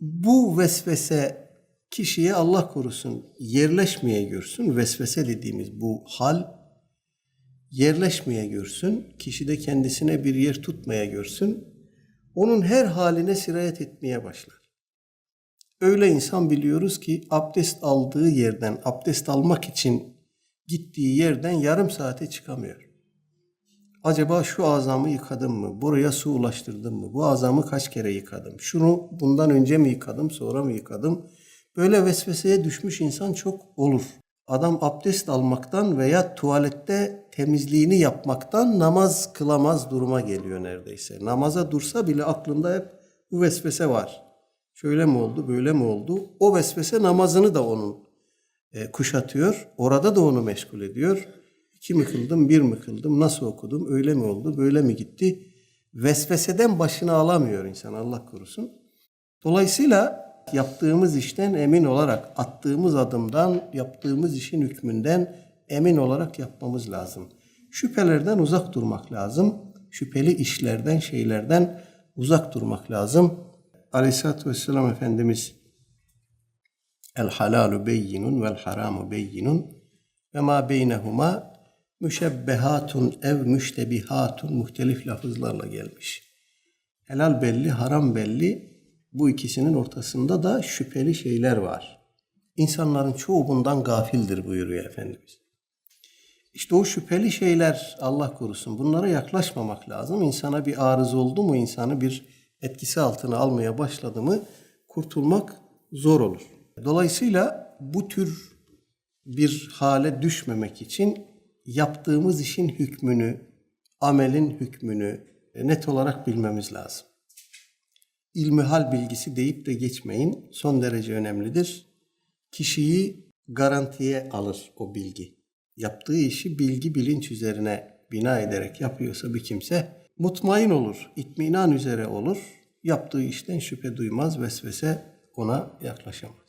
Bu vesvese kişiye Allah korusun yerleşmeye görsün. Vesvese dediğimiz bu hal yerleşmeye görsün. Kişide kendisine bir yer tutmaya görsün. Onun her haline sirayet etmeye başlar. Öyle insan biliyoruz ki abdest aldığı yerden, abdest almak için gittiği yerden yarım saate çıkamıyor. Acaba şu azamı yıkadım mı? Buraya su ulaştırdım mı? Bu azamı kaç kere yıkadım? Şunu bundan önce mi yıkadım, sonra mı yıkadım? Böyle vesveseye düşmüş insan çok olur. Adam abdest almaktan veya tuvalette temizliğini yapmaktan namaz kılamaz duruma geliyor neredeyse. Namaza dursa bile aklında hep bu vesvese var. Şöyle mi oldu, böyle mi oldu? O vesvese namazını da onun e, kuşatıyor. Orada da onu meşgul ediyor. İki mi kıldım, bir mi kıldım, nasıl okudum, öyle mi oldu, böyle mi gitti? Vesveseden başını alamıyor insan Allah korusun. Dolayısıyla yaptığımız işten emin olarak, attığımız adımdan, yaptığımız işin hükmünden emin olarak yapmamız lazım. Şüphelerden uzak durmak lazım. Şüpheli işlerden, şeylerden uzak durmak lazım. Aleyhisselatü Vesselam Efendimiz El halalu beyinun vel haramu beyinun ve ma beynehuma müşebbehatun ev müştebihatun muhtelif lafızlarla gelmiş. Helal belli, haram belli. Bu ikisinin ortasında da şüpheli şeyler var. İnsanların çoğu bundan gafildir buyuruyor Efendimiz. İşte o şüpheli şeyler Allah korusun bunlara yaklaşmamak lazım. İnsana bir arız oldu mu, insanı bir etkisi altına almaya başladı mı kurtulmak zor olur. Dolayısıyla bu tür bir hale düşmemek için yaptığımız işin hükmünü, amelin hükmünü net olarak bilmemiz lazım. İlmihal bilgisi deyip de geçmeyin. Son derece önemlidir. Kişiyi garantiye alır o bilgi. Yaptığı işi bilgi bilinç üzerine bina ederek yapıyorsa bir kimse mutmain olur, itminan üzere olur. Yaptığı işten şüphe duymaz, vesvese ona yaklaşamaz.